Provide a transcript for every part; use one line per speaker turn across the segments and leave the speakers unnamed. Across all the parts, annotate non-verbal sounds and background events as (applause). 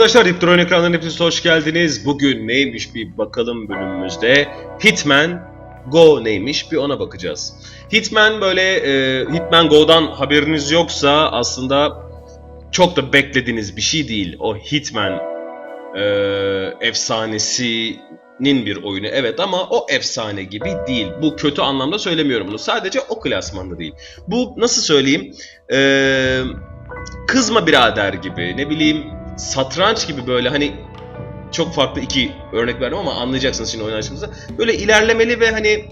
Arkadaşlar Hiptron ekranlarına hepiniz hoş geldiniz. Bugün neymiş bir bakalım bölümümüzde. Hitman Go neymiş bir ona bakacağız. Hitman böyle e, Hitman Go'dan haberiniz yoksa aslında çok da beklediğiniz bir şey değil. O Hitman e, efsanesinin bir oyunu evet ama o efsane gibi değil. Bu kötü anlamda söylemiyorum bunu. Sadece o klasmanda değil. Bu nasıl söyleyeyim? Eee kızma birader gibi ne bileyim satranç gibi böyle hani çok farklı iki örnek verdim ama anlayacaksınız şimdi oynayışımızda. Böyle ilerlemeli ve hani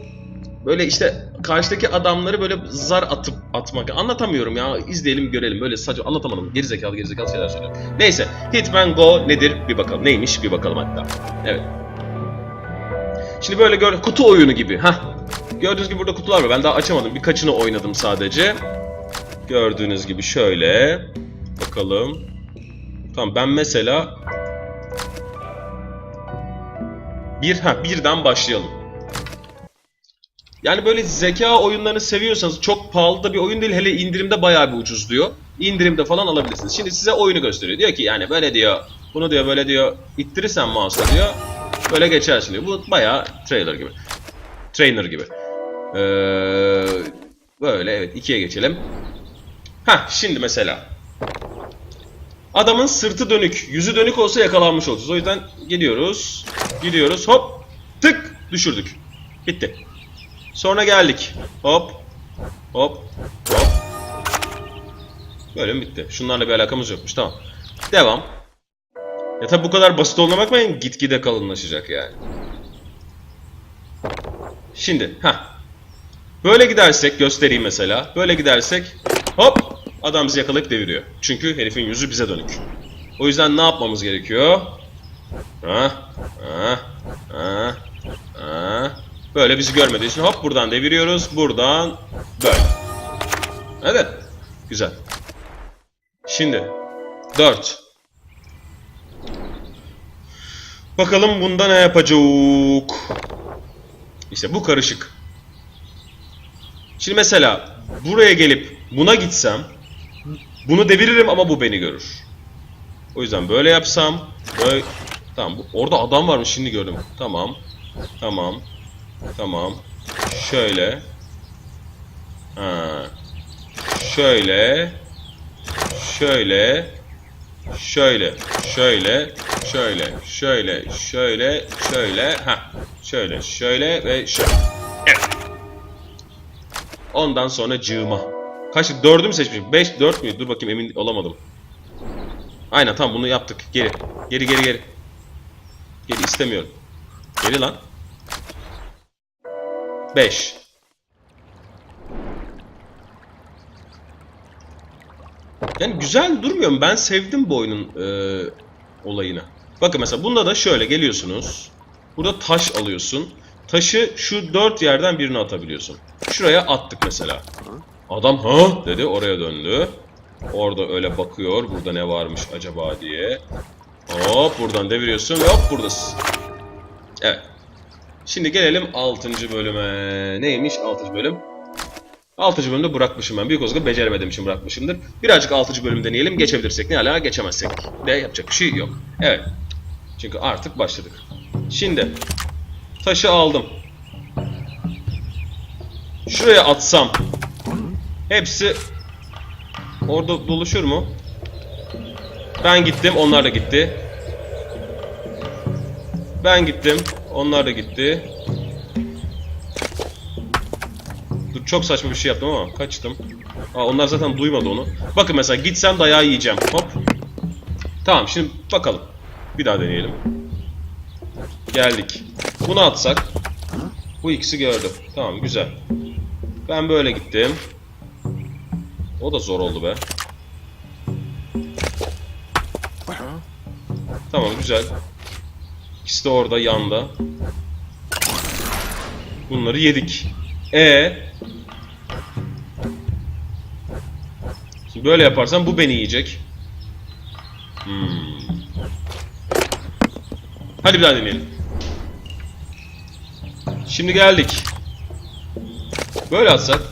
böyle işte karşıdaki adamları böyle zar atıp atmak anlatamıyorum ya izleyelim görelim böyle sadece anlatamadım gerizekalı gerizekalı şeyler söylüyorum. Neyse Hitman Go nedir bir bakalım neymiş bir bakalım hatta. Evet. Şimdi böyle gör kutu oyunu gibi ha. Gördüğünüz gibi burada kutular var ben daha açamadım birkaçını oynadım sadece. Gördüğünüz gibi şöyle bakalım. Tamam ben mesela bir ha birden başlayalım. Yani böyle zeka oyunlarını seviyorsanız çok pahalı da bir oyun değil hele indirimde bayağı bir ucuz diyor. İndirimde falan alabilirsiniz. Şimdi size oyunu gösteriyor. Diyor ki yani böyle diyor bunu diyor böyle diyor ittirirsen mouse'la diyor böyle geçersin diyor. Bu bayağı trailer gibi. Trainer gibi. Ee, böyle evet ikiye geçelim. Ha şimdi mesela. Adamın sırtı dönük, yüzü dönük olsa yakalanmış olacağız. O yüzden gidiyoruz, gidiyoruz, hop, tık düşürdük. Bitti. Sonra geldik. Hop, hop, hop. Böyle mi bitti? Şunlarla bir alakamız yokmuş. Tamam. Devam. Ya tabi bu kadar basit olduğuna bakmayın. Gitgide kalınlaşacak yani. Şimdi, ha. Böyle gidersek, göstereyim mesela. Böyle gidersek, hop, adam bizi yakalayıp deviriyor. Çünkü herifin yüzü bize dönük. O yüzden ne yapmamız gerekiyor? Ha, ha, ha, ha. Böyle bizi görmediği için hop buradan deviriyoruz. Buradan böyle. Evet. Güzel. Şimdi 4. Bakalım bunda ne yapacak? İşte bu karışık. Şimdi mesela buraya gelip buna gitsem bunu deviririm ama bu beni görür. O yüzden böyle yapsam böyle tamam orada adam varmış şimdi gördüm. Tamam. Tamam. Tamam. Şöyle. Ha. Şöyle. Şöyle. Şöyle. Şöyle. Şöyle. Şöyle. Şöyle. Şöyle. Ha. Şöyle. Şöyle ve şöyle. Evet. Ondan sonra cığıma. Kaç? Dördü mü seçmişim? Beş, dört müydü? Dur bakayım emin olamadım. Aynen tamam bunu yaptık. Geri. Geri geri geri. Geri istemiyorum. Geri lan. Beş. Yani güzel durmuyor mu? Ben sevdim bu oyunun e, olayını. Bakın mesela bunda da şöyle geliyorsunuz. Burada taş alıyorsun. Taşı şu dört yerden birini atabiliyorsun. Şuraya attık mesela. Adam ha dedi oraya döndü. Orada öyle bakıyor. Burada ne varmış acaba diye. Hop buradan deviriyorsun hop buradasın. Evet. Şimdi gelelim 6. bölüme. Neymiş 6. bölüm? 6. bölümde bırakmışım ben. Büyük olasılıkla beceremediğim için bırakmışımdır. Birazcık 6. bölüm deneyelim. Geçebilirsek ne ala geçemezsek de yapacak bir şey yok. Evet. Çünkü artık başladık. Şimdi taşı aldım. Şuraya atsam hepsi orada doluşur mu? Ben gittim, onlar da gitti. Ben gittim, onlar da gitti. Dur çok saçma bir şey yaptım ama kaçtım. Aa, onlar zaten duymadı onu. Bakın mesela gitsem dayağı yiyeceğim. Hop. Tamam şimdi bakalım. Bir daha deneyelim. Geldik. Bunu atsak. Bu ikisi gördü. Tamam güzel. Ben böyle gittim. O da zor oldu be. Tamam güzel. İkisi de orada yanda. Bunları yedik. E Şimdi böyle yaparsam bu beni yiyecek. Hmm. Hadi bir daha deneyelim. Şimdi geldik. Böyle atsak.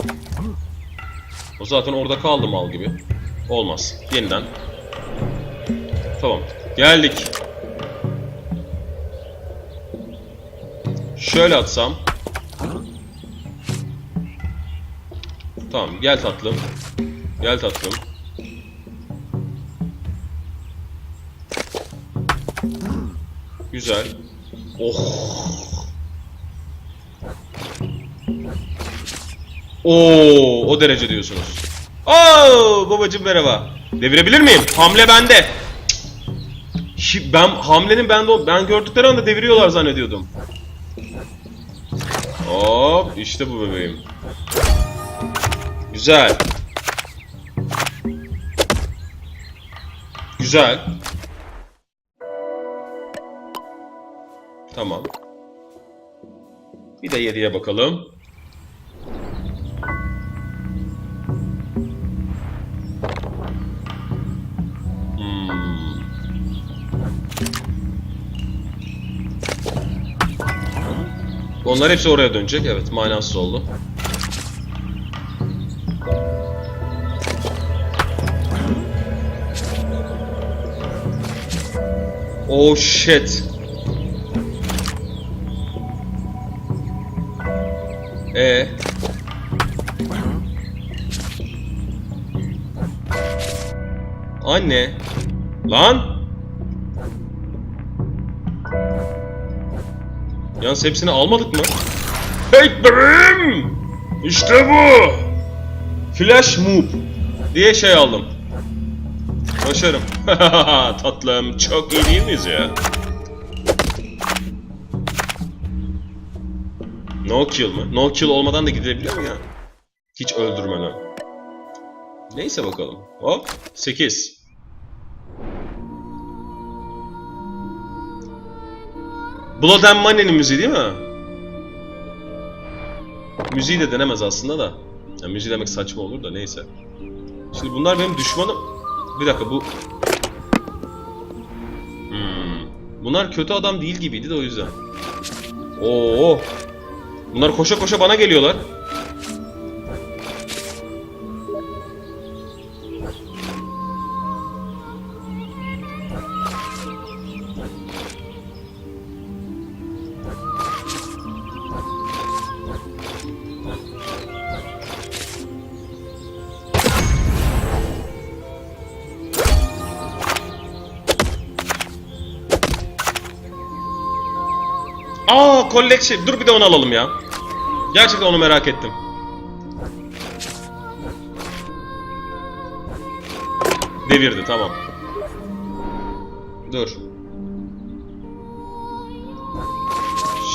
O zaten orada kaldı mal gibi. Olmaz. Yeniden. Tamam. Geldik. Şöyle atsam. Tamam gel tatlım. Gel tatlım. Güzel. Oh. Oo, o derece diyorsunuz. Oo, babacım merhaba. Devirebilir miyim? Hamle bende. Ben hamlenin bende ben gördükleri anda deviriyorlar zannediyordum. Hop, işte bu bebeğim. Güzel. Güzel. Tamam. Bir de 7'ye bakalım. Onlar hepsi oraya dönecek. Evet, manasız oldu. Oh shit. E. Anne. Lan. Yalnız hepsini almadık mı? Hey bebeğim! İşte bu! Flash move diye şey aldım. Başarım. (laughs) Tatlım çok iyi değil miyiz ya? No kill mı? No kill olmadan da gidebiliyor mu ya? Hiç öldürmeden. Neyse bakalım. Hop 8. Blood and Money'nin müziği değil mi? Müziği de denemez aslında da. Ya müziği demek saçma olur da neyse. Şimdi bunlar benim düşmanım. Bir dakika bu... Hmm. Bunlar kötü adam değil gibiydi de o yüzden. Oo. Bunlar koşa koşa bana geliyorlar. Aa collection. Dur bir de onu alalım ya. Gerçekten onu merak ettim. Devirdi tamam. Dur.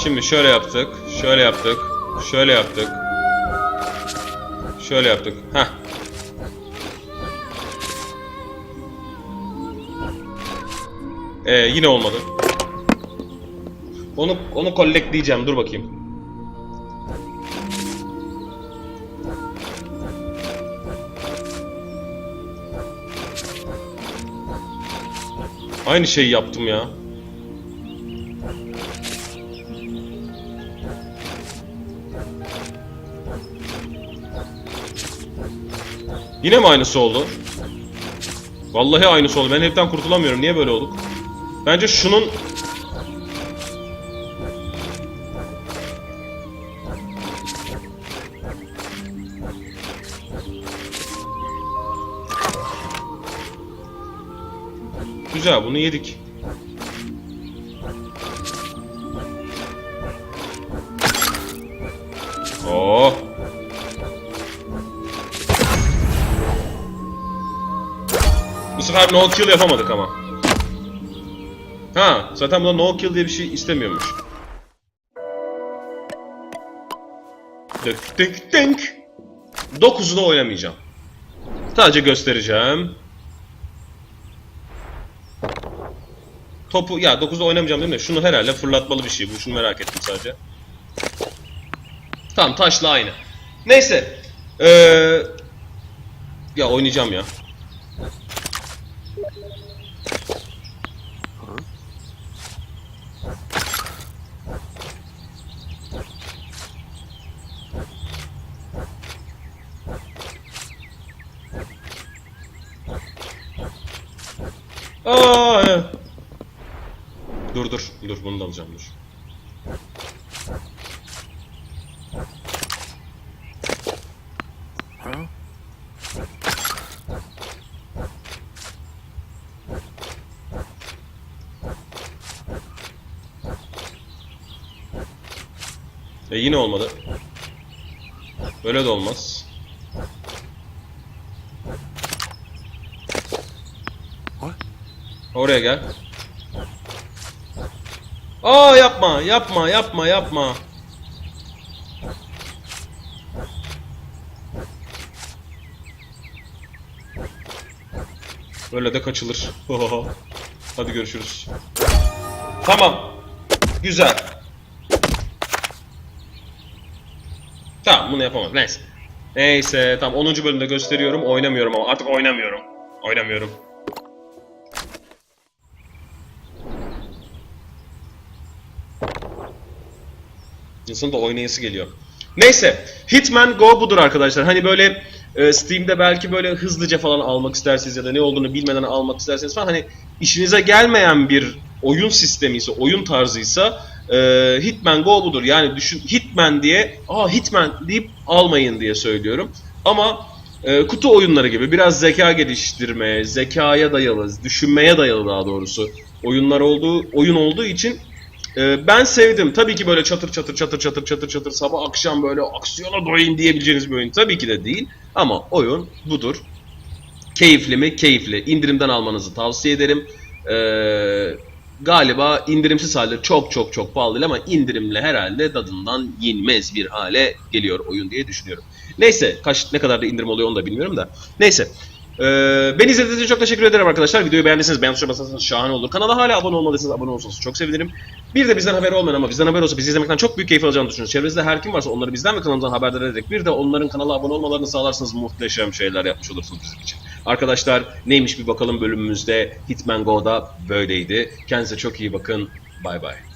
Şimdi şöyle yaptık. Şöyle yaptık. Şöyle yaptık. Şöyle yaptık. Heh. Ee, yine olmadı. Onu onu collectleyeceğim. Dur bakayım. Aynı şeyi yaptım ya. Yine mi aynısı oldu? Vallahi aynısı oldu. Ben hepten kurtulamıyorum. Niye böyle olduk? Bence şunun Güzel bunu yedik. Oh. Bu sefer no kill yapamadık ama. Ha, zaten bunda no kill diye bir şey istemiyormuş. Tık tık tık. 9'u da oynamayacağım. Sadece göstereceğim. Topu ya 9'da oynamayacağım değil mi? Şunu herhalde fırlatmalı bir şey bu. Şunu merak ettim sadece. Tamam taşla aynı. Neyse. Ee, ya oynayacağım ya. Evet. Dur dur dur bunu da alacağım dur. E yine olmadı. Böyle de olmaz. Oraya gel. Aa yapma, yapma, yapma, yapma. Böyle de kaçılır. Hadi görüşürüz. Tamam. Güzel. Tamam bunu yapamam. Neyse. Neyse tamam 10. bölümde gösteriyorum. Oynamıyorum ama artık oynamıyorum. Oynamıyorum. İnsanın da oynayası geliyor. Neyse. Hitman Go budur arkadaşlar. Hani böyle e, Steam'de belki böyle hızlıca falan almak isterseniz ya da ne olduğunu bilmeden almak isterseniz falan hani işinize gelmeyen bir oyun sistemi ise, oyun tarzıysa e, Hitman Go budur. Yani düşün Hitman diye, aa Hitman deyip almayın diye söylüyorum. Ama e, kutu oyunları gibi biraz zeka geliştirme, zekaya dayalı, düşünmeye dayalı daha doğrusu oyunlar olduğu oyun olduğu için ee, ben sevdim. Tabii ki böyle çatır çatır çatır çatır çatır çatır sabah akşam böyle aksiyona doyayım diyebileceğiniz bir oyun tabii ki de değil. Ama oyun budur. Keyifli mi? Keyifli. İndirimden almanızı tavsiye ederim. Ee, galiba indirimsiz halde çok çok çok pahalı değil ama indirimle herhalde tadından yenmez bir hale geliyor oyun diye düşünüyorum. Neyse kaç ne kadar da indirim oluyor onu da bilmiyorum da. Neyse. Ee, beni izlediğiniz için çok teşekkür ederim arkadaşlar. Videoyu beğendiyseniz beğen tuşuna şahane olur. Kanala hala abone olmadıysanız abone olursanız çok sevinirim. Bir de bizden haberi olmayan ama bizden haber olsa bizi izlemekten çok büyük keyif alacağını düşünüyoruz. Çevrenizde her kim varsa onları bizden ve kanalımızdan haberdar ederek bir de onların kanala abone olmalarını sağlarsanız muhteşem şeyler yapmış olursunuz bizim için. Arkadaşlar neymiş bir bakalım bölümümüzde Hitman Go'da böyleydi. Kendinize çok iyi bakın. Bay bay.